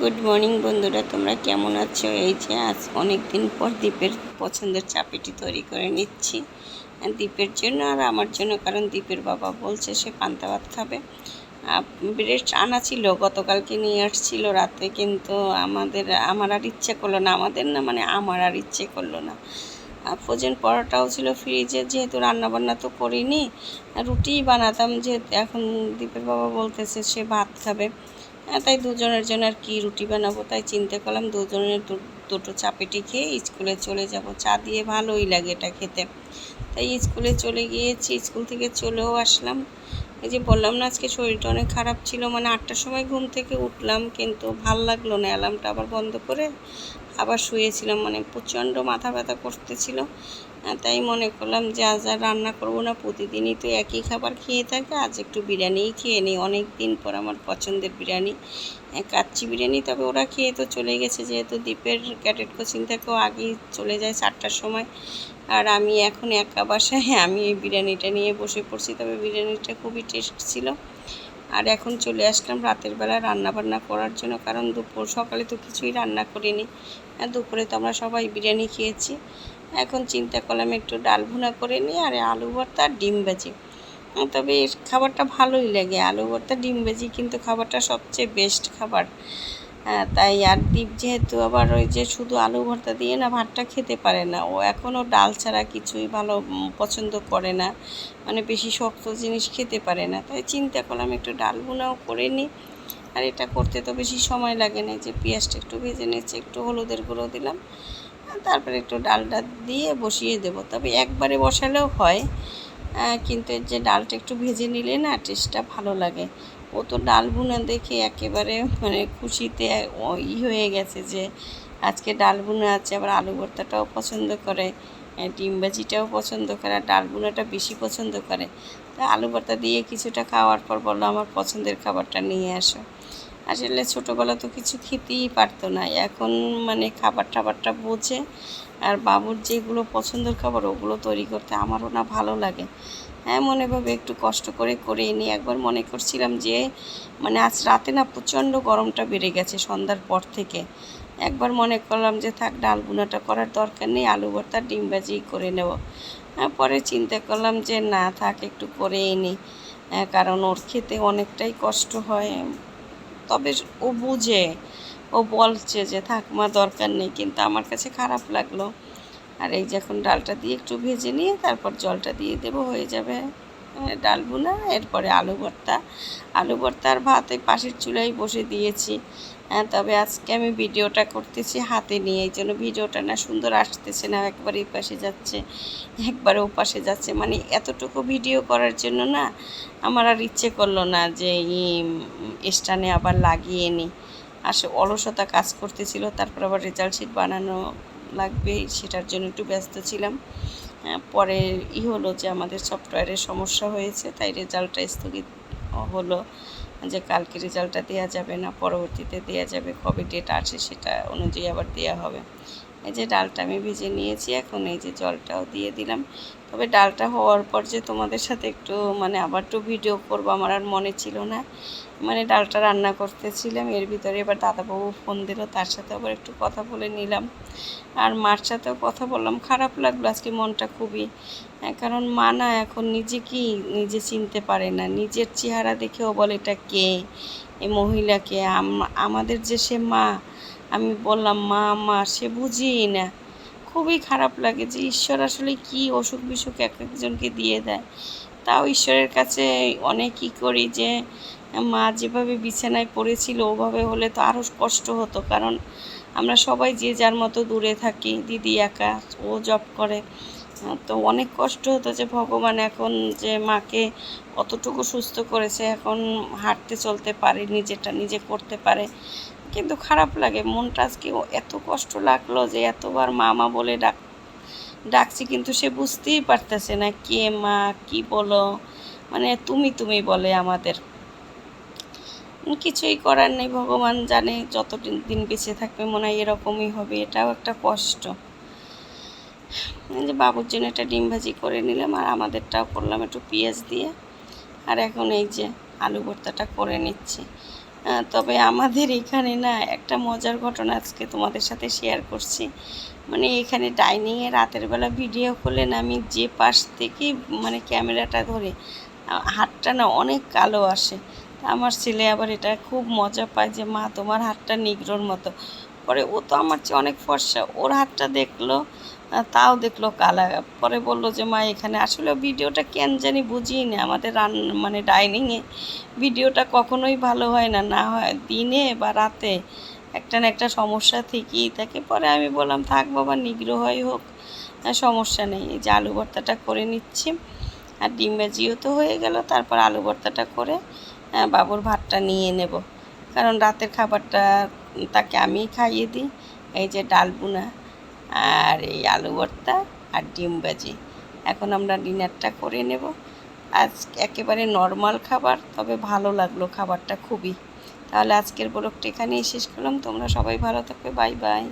Good morning বন্ধুরা তোমরা কেমন আছো? এই যে আজ অনেক দিন পর দ্বীপের পছন্দের চাপিটি তৈরি করে নিচ্ছি। আর দ্বীপের জন্য আর আমার জন্য কারণ দ্বীপের বাবা বলছে সে পান্তা ভাত খাবে। ব্রেড আনা ছিল গতকালকে নিয়ে আসছিল রাতে কিন্তু আমাদের আমার আর ইচ্ছে করল না আমাদের না মানে আমার আর ইচ্ছে করল না। ফ্রোজেন পরোটাও ছিল ফ্রিজে যেহেতু রান্নাবান্না তো করিনি রুটিই বানাতাম যেহেতু এখন দ্বীপের বাবা বলতেছে সে ভাত খাবে। হ্যাঁ, তাই দুজনের জন্য আর কি রুটি বানাবো, তাই চিন্তা করলাম দুজনের দুটো চাপেটি খেয়ে স্কুলে চলে যাব। চা দিয়ে ভালোই লাগে এটা খেতে। তাই স্কুলে চলে গিয়েছি, স্কুল থেকে চলেও আসলাম। এই যে বললাম না, আজকে শরীরটা অনেক খারাপ ছিল মানে আটটার সময় ঘুম থেকে উঠলাম, কিন্তু ভালো লাগল না, অ্যালার্মটা আবার বন্ধ করে আবার শুয়েছিলাম মানে প্রচণ্ড মাথা ব্যথা করতেছিল। তাই মনে করলাম যে আজ আর রান্না করব না, প্রতিদিনই তো একই খাবার খেয়ে থাকে, আজ একটু বিরিয়ানিই খেয়ে নিই। অনেক দিন পর আমার পছন্দের বিরিয়ানি কাচ্চি বিরিয়ানি, তবে ওরা খেয়ে তো চলে গেছে, যেহেতু দ্বীপের ক্যাডেট কোচিং থেকেও আগেই চলে যায় চারটার সময়। আর আমি এখন একা বাসায় আমি এই বিরিয়ানিটা নিয়ে বসে পড়ছি, তবে বিরিয়ানিটা খুবই টেস্ট ছিল। আর এখন চলে আসলাম রাতের বেলা রান্না বান্না করার জন্য, কারণ দুপুর সকালে তো কিছুই রান্না করিনি। দুপুরে তো আমরা সবাই বিরিয়ানি খেয়েছি। এখন চিন্তা করলাম একটু ডাল ভুনা করে নিই আর আলু ভর্তা আর ডিম ভাজি। তবে এর খাবারটা ভালোই লাগে। আলু ভর্তা, ডিম ভাজি কিন্তু খাবারটা সবচেয়ে বেস্ট খাবার। তাই আর দ্বীপ যেহেতু আবার ওই যে শুধু আলু ভর্তা দিয়ে না ভাতটা খেতে পারে না, ও এখনও ডাল ছাড়া কিছুই ভালো পছন্দ করে না। মানে বেশি শক্ত জিনিস খেতে পারে না। তাই চিন্তা করলাম একটু ডাল ভুনাও করে নিই। আর এটা করতে তো বেশি সময় লাগে না যে পেঁয়াজটা একটু ভেজে নিয়েছি, একটু হলুদের গুঁড়ো দিলাম। তারপরে একটু ডালটা দিয়ে বসিয়ে দেব। তবে একবারে বসালেও হয় কিন্তু যে ডালটা একটু ভেজে নিলে না টেস্টটা ভালো লাগে। ও তো ডাল বুনা দেখে একেবারে মানে খুশিতে ই হয়ে গেছে যে আজকে ডাল বুনা আছে, আবার আলু ভর্তাটাও পছন্দ করে ডিম ভাজিটাও পছন্দ করে, আর ডাল বুনাটা বেশি পছন্দ করে। তা আলু ভর্তা দিয়ে কিছুটা খাওয়ার পর বলল আমার পছন্দের খাবারটা নিয়ে আসো। আসলে ছোটোবেলা তো কিছু খেতেই পারতো না। এখন মানে খাবার টাবারটা বোঝে আর বাবুর যেগুলো পছন্দের খাবার ওগুলো তৈরি করতে আমারও না ভালো লাগে। হ্যাঁ মনে ভাবে একটু কষ্ট করে করে নিই একবার মনে করছিলাম যে মানে আজ রাতে না প্রচণ্ড গরমটা বেড়ে গেছে সন্ধ্যার পর থেকে। একবার মনে করলাম যে, থাক, ডাল বুনাটা করার দরকার নেই, আলু ভর্তা, ডিম ভাজি করে নেব। হ্যাঁ পরে চিন্তা করলাম যে, না, থাক, একটু করেই নিই কারণ ওর খেতে অনেকটাই কষ্ট হয়। তবে ও বুঝে, ও বলছে যে থাকমা দরকার নেই। কিন্তু আমার কাছে খারাপ লাগল। আর এই যখন ডালটা দিয়ে একটু ভেজে নিয়ে তারপর জলটা দিয়ে দেবো, হয়ে যাবে। ডাল বোনা এরপরে আলু ভর্তা। আলু ভর্তা আর ভাত এই পাশের চুলায় বসে দিয়েছি। হ্যাঁ তবে আজকে আমি ভিডিওটা করতেছি হাতে নিয়ে। এই জন্য ভিডিওটা না সুন্দর আসতেছে না, একবার এই পাশে যাচ্ছে, একবার ও পাশে যাচ্ছে। মানে এতটুকু ভিডিও করার জন্য না আমার আর ইচ্ছে করল না যে স্টানে আবার লাগিয়ে নিই আসে অলসতা কাজ করতেছিল, তারপর আবার রেজাল্ট শিট বানানো লাগবে, সেটার জন্য একটু ব্যস্ত ছিলাম। পরে ই হলো যে আমাদের সফটওয়্যারের সমস্যা হয়েছে, তাই রেজাল্টটা স্থগিত হলো যে কালকে রেজাল্টটা দেওয়া যাবে না, পরবর্তীতে দেওয়া যাবে, কবে ডেট আসে সেটা অনুযায়ী আবার দেওয়া হবে। এই যে ডালটা আমি ভেজে নিয়েছি এখন এই যে জলটাও দিয়ে দিলাম। তবে ডালটা হওয়ার পর যে তোমাদের সাথে একটু মানে আবার একটু ভিডিও করব আমার আর মনে ছিল না। মানে ডালটা রান্না করতেছিলাম এর ভিতরে এবার দাদাবাবু ফোন দিল তার সাথে আবার একটু কথা বলে নিলাম। আর মার সাথেও কথা বললাম খারাপ লাগল আজকে মনটা খুবই। হ্যাঁ, কারণ মা না এখন নিজে কি নিজে চিনতে পারে না নিজের চেহারা দেখেও বলে এটা কে? এই মহিলাকে আমাদের যে সে মা আমি বললাম, মা মা, সে বুঝিই না। খুবই খারাপ লাগে যে ঈশ্বর আসলে কি অসুখ বিসুখ এক একজনকে দিয়ে দেয়। তাও ঈশ্বরের কাছে অনেক অনেকই করি যে, মা, যেভাবে বিছানায় পড়েছিল, ওভাবে হলে তো আরও কষ্ট হতো। কারণ আমরা সবাই যে যার মতো দূরে থাকি, দিদি একা, ও জব করে। তো অনেক কষ্ট হতো যে ভগবান এখন যে মাকে অতটুকু সুস্থ করেছে, এখন হাঁটতে চলতে পারে নিজেটা নিজে করতে পারে। কিন্তু খারাপ লাগে। মনটা আজকে এত কষ্ট লাগল যে এতবার মা মা বলে ডাক, ডাকছি কিন্তু সে বুঝতেই পারতেছে না কে মা, কি বলো? মানে তুমি তুমি বলে আমাদের। কিছুই করার নেই, ভগবান জানে যতদিন দিন বেঁচে থাকবে মনে হয় এরকমই হবে, এটাও একটা কষ্ট। যে বাবুর জন্য একটা ডিম ভাজি করে নিলাম আর আমাদেরটাও করলাম একটু পেঁয়াজ দিয়ে। আর এখন এই যে আলু ভর্তাটা করে নিচ্ছি। তবে আমাদের এখানে না একটা মজার ঘটনা আজকে তোমাদের সাথে শেয়ার করছি। মানে এখানে ডাইনিংয়ে রাতের বেলা ভিডিও করলেন আমি যে পাশ থেকে মানে ক্যামেরাটা ধরে হাটটা না অনেক কালো আসে। আমার ছেলে আবার এটা খুব মজা পায় যে, মা, তোমার হাতটা নিগ্রোর মতো। পরে ও তো আমার চেয়ে অনেক ফর্সা। ওর হাতটা দেখল তাও দেখল কালা। পরে বলল যে, মা, এখানে আসলে ভিডিওটা কেন জানি বুঝিই না আমাদের রান মানে ডাইনিংয়ে ভিডিওটা কখনোই ভালো হয় না। না হয় দিনে বা রাতে একটা না একটা সমস্যা থেকেই থাকে। পরে আমি বললাম, থাক বাবা নিগ্রহ হয় হোক সমস্যা নেই। যে আলু ভর্তাটা করে নিচ্ছি, আর ডিম ভাজিও তো হয়ে গেল। তারপর আলু ভর্তাটা করে বাবুর ভাতটা নিয়ে নেব। কারণ রাতের খাবারটা তাকে আমি খাইয়ে দিই। এই যে ডাল বুনা আর এই আলু ভর্তা আর ডিম ভাজি। এখন আমরা ডিনারটা করে নেব। আজ একেবারে নর্মাল খাবার, তবে ভালো লাগল খাবারটা খুবই। তাহলে আজকের ব্লগটা এখানেই শেষ করলাম। তোমরা সবাই ভালো থাকবে। Bye bye.